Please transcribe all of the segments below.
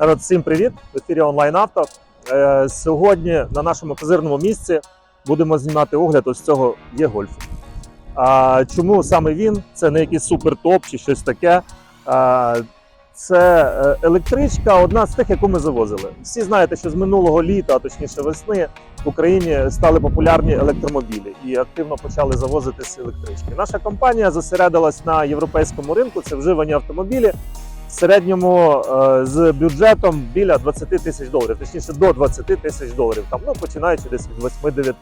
Народ, всім привіт! В ефірі онлайн авто. Е, Сьогодні на нашому козирному місці будемо знімати огляд ось цього є гольфу. А чому саме він? Це не якийсь супер топ чи щось таке. А, це е, електричка, одна з тих, яку ми завозили. Всі знаєте, що з минулого літа, а точніше весни, в Україні стали популярні електромобілі і активно почали завозитися електрички. Наша компанія зосередилась на європейському ринку. Це вживані автомобілі в середньому е, з бюджетом біля 20 тисяч доларів, точніше до 20 тисяч доларів, там ну починаючи десь від 8-9.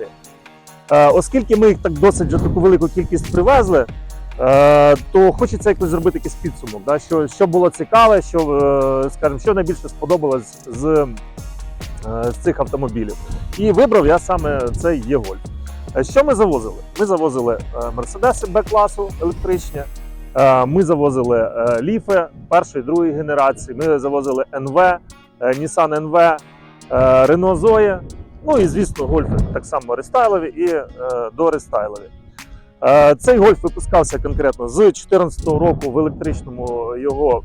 Е, оскільки ми їх так досить таку велику кількість привезли, е, то хочеться якось зробити якийсь підсумок, да, що, що було цікаве, що, скажімо, що найбільше сподобалось з, з цих автомобілів. І вибрав я саме цей Є-Гольф. Е, Що ми завозили? Ми завозили Мерседеси Б-класу електричні. Е, Ми завозили е, ліфи першої, другої генерації. Ми завозили НВ, е, Nissan NV, е, Ну і звісно, гольфи так само рестайлові і е, дорестайлові. Цей гольф випускався конкретно з 2014 року в електричному його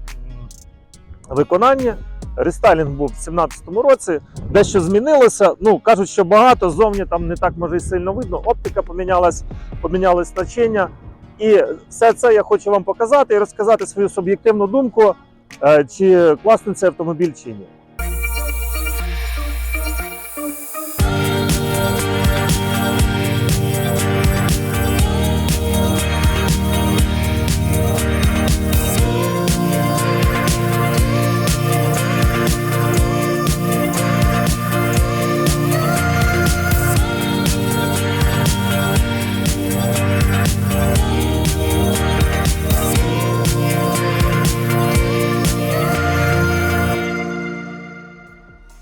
виконанні. Рестайлінг був в 2017 році. Дещо змінилося. Ну кажуть, що багато зовні там не так може і сильно видно. Оптика помінялась, помінялись значення. І все це я хочу вам показати і розказати свою суб'єктивну думку, е, чи класний цей автомобіль чи ні.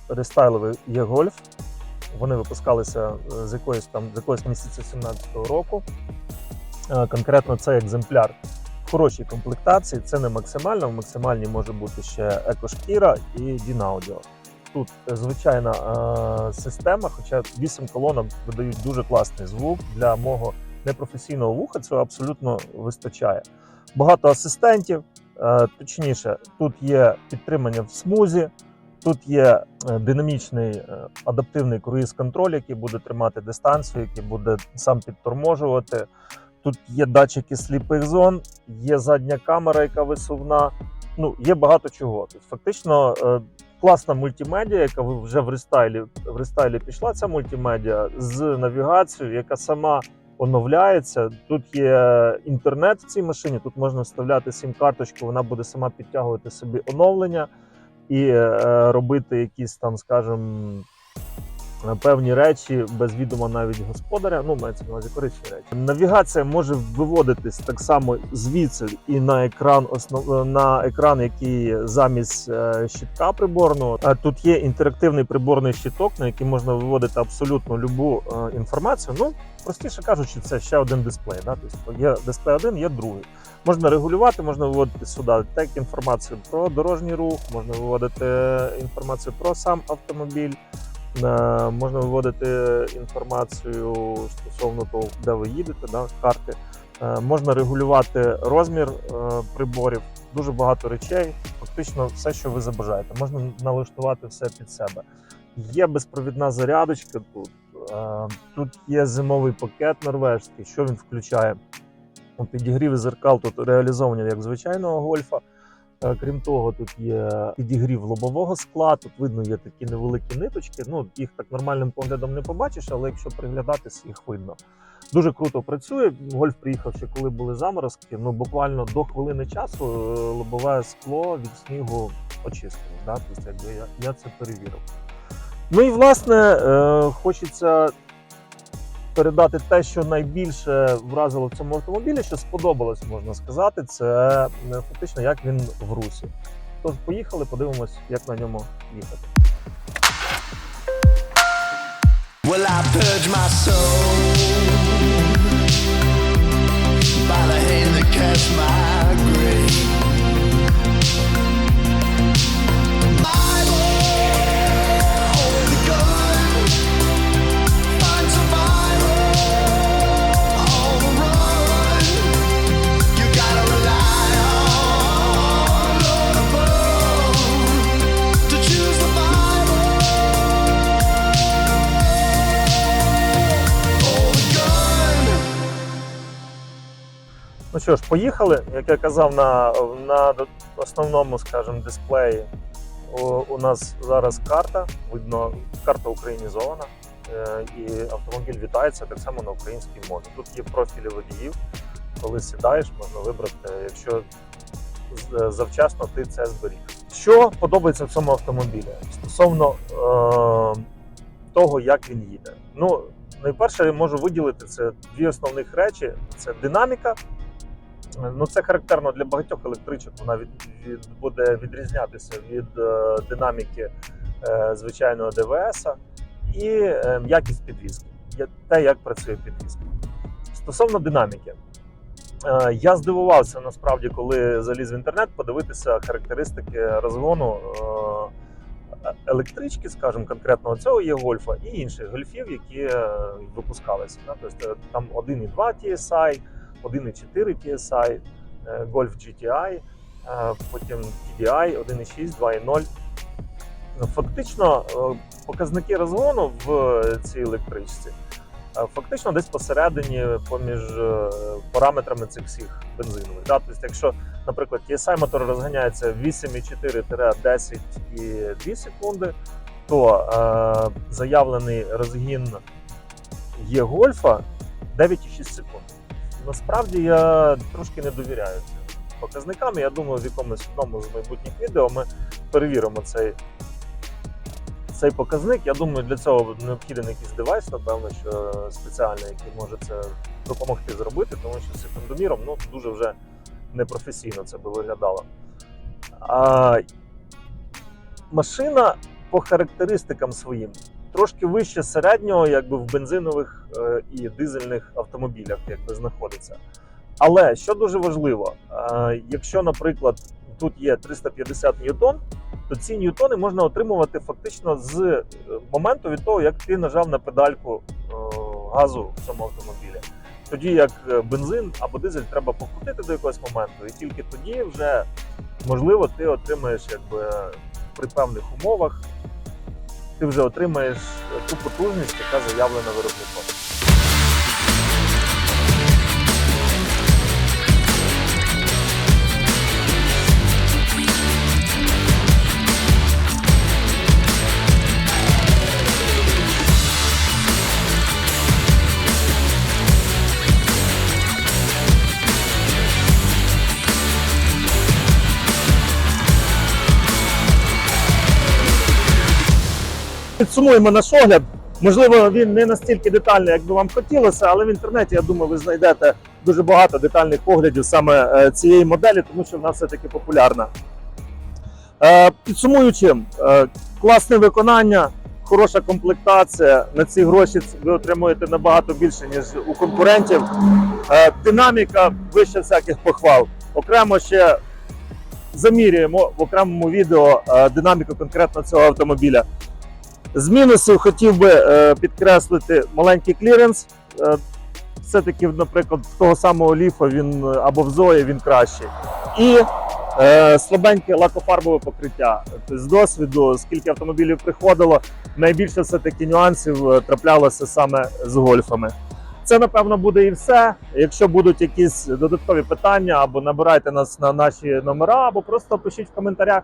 Рестайловий є гольф. Вони випускалися е, з якоїсь там з якогось місяця 17-го року. Е, Конкретно цей екземпляр в хорошій комплектації. Це не максимально. В максимальній може бути ще екошкіра і Дінаудіо. Тут звичайна е, система, хоча 8 колонок видають дуже класний звук для мого непрофесійного вуха. Цього абсолютно вистачає. Багато асистентів, точніше, тут є підтримання в смузі. Тут є е, динамічний е, адаптивний круїз-контроль, який буде тримати дистанцію, який буде сам підторможувати. Тут є датчики сліпих зон, є задня камера, яка висувна. Ну, є багато чого. Тобто, фактично, е, класна мультимедіа, яка вже в рестайлі, в рестайлі пішла, ця мультимедіа з навігацією, яка сама оновляється. Тут є інтернет в цій машині, тут можна вставляти сім-карточку, вона буде сама підтягувати собі оновлення і е, робити якісь там, скажімо, певні речі без відома навіть господаря. Ну, мається на увазі корисні речі. Навігація може виводитись так само звідси і на екран основ... на екран, який замість е, щитка приборного. А тут є інтерактивний приборний щиток, на який можна виводити абсолютно любу е, інформацію. Ну, простіше кажучи, це ще один дисплей. Да? Тобто є дисплей один, є другий. Можна регулювати, можна виводити сюди так інформацію про дорожній рух, можна виводити інформацію про сам автомобіль, е, можна виводити інформацію стосовно того, де ви їдете, да, карти. Е, Можна регулювати розмір е, приборів, дуже багато речей, фактично все, що ви забажаєте. Можна налаштувати все під себе. Є безпровідна зарядочка тут. Е, Тут є зимовий пакет норвежський. Що він включає? У підігріві зеркал тут реалізовані як звичайного гольфа. Е, Крім того, тут є підігрів лобового скла. Тут видно є такі невеликі ниточки. Ну їх так нормальним поглядом не побачиш, але якщо приглядатись, їх видно. Дуже круто працює. Гольф приїхав ще коли були заморозки. Ну буквально до хвилини часу е, лобове скло від снігу очистило. Да? Тобто, я, я це перевірив. Ну і власне е, хочеться передати те, що найбільше вразило в цьому автомобілі, що сподобалось, можна сказати, це е, фактично як він в русі. Тож поїхали, подивимось, як на ньому їхати. Well, I purge my soul by the hand that cast my Ну що ж, поїхали. Як я казав, на, на основному, скажімо, дисплеї у, у нас зараз карта. Видно, карта українізована. е, І автомобіль вітається так само на українській мові. Тут є профілі водіїв. Коли сідаєш, можна вибрати, якщо завчасно ти це зберіг. Що подобається в цьому автомобілі стосовно е, того, як він їде. Ну, найперше, я можу виділити це дві основних речі: це динаміка. Ну, це характерно для багатьох електричок. Вона від, від, буде відрізнятися від е, динаміки е, звичайного ДВС і е, якість підвізки, те, як працює підвізка. Стосовно динаміки, Е, Я здивувався насправді, коли заліз в інтернет, подивитися характеристики розгону е, електрички, скажімо, конкретно цього є гольфа і інших гольфів, які е, випускалися. да. Тобто там 1,2 TSI, 1,4 TSI, е, Golf GTI, е, потім TDI 1,6, 2,0. Ну, Фактично, е, показники розгону в цій електричці фактично десь посередині поміж параметрами цих всіх бензинових. Тобто, якщо, наприклад, TSI мотор розганяється 8,4-10,2 секунди, то заявлений розгін є гольфа 9,6 секунд. Насправді я трошки не довіряю цим показникам. Я думаю, в якомусь одному з майбутніх відео ми перевіримо цей цей показник. Я думаю, для цього необхіден якийсь девайс, напевно, що спеціальний, який може це допомогти зробити, тому що секундоміром ну, дуже вже непрофесійно це би виглядало. А, машина по характеристикам своїм трошки вище середнього, якби в бензинових е, і дизельних автомобілях якби знаходиться. Але що дуже важливо, е, якщо, наприклад, тут є 350 ньютон, то ці ньютони можна отримувати фактично з е, моменту від того, як ти нажав на педальку газу в цьому автомобілі. Тоді як бензин або дизель треба покрутити до якогось моменту, і тільки тоді вже можливо ти отримаєш якби при певних умовах. Ти вже отримаєш ту потужність, яка заявлена виробником. Підсумуємо наш огляд. Можливо, він не настільки детальний, як би вам хотілося, але в інтернеті, я думаю, ви знайдете дуже багато детальних оглядів саме е, цієї моделі, тому що вона все-таки популярна. Е, Підсумуючи, е, класне виконання, хороша комплектація. На ці гроші ви отримуєте набагато більше, ніж у конкурентів. Динаміка вище всяких похвал. Окремо ще замірюємо в окремому відео динаміку конкретно цього автомобіля. З мінусів хотів би е, підкреслити маленький кліренс. Е, все-таки, наприклад, того самого ліфа він е, або в Зої він кращий. І е, слабеньке лакофарбове покриття. Тобто, з досвіду, скільки автомобілів приходило, найбільше все-таки нюансів траплялося саме з гольфами. Це напевно буде і все. Якщо будуть якісь додаткові питання, або набирайте нас на наші номера, або просто пишіть в коментарях.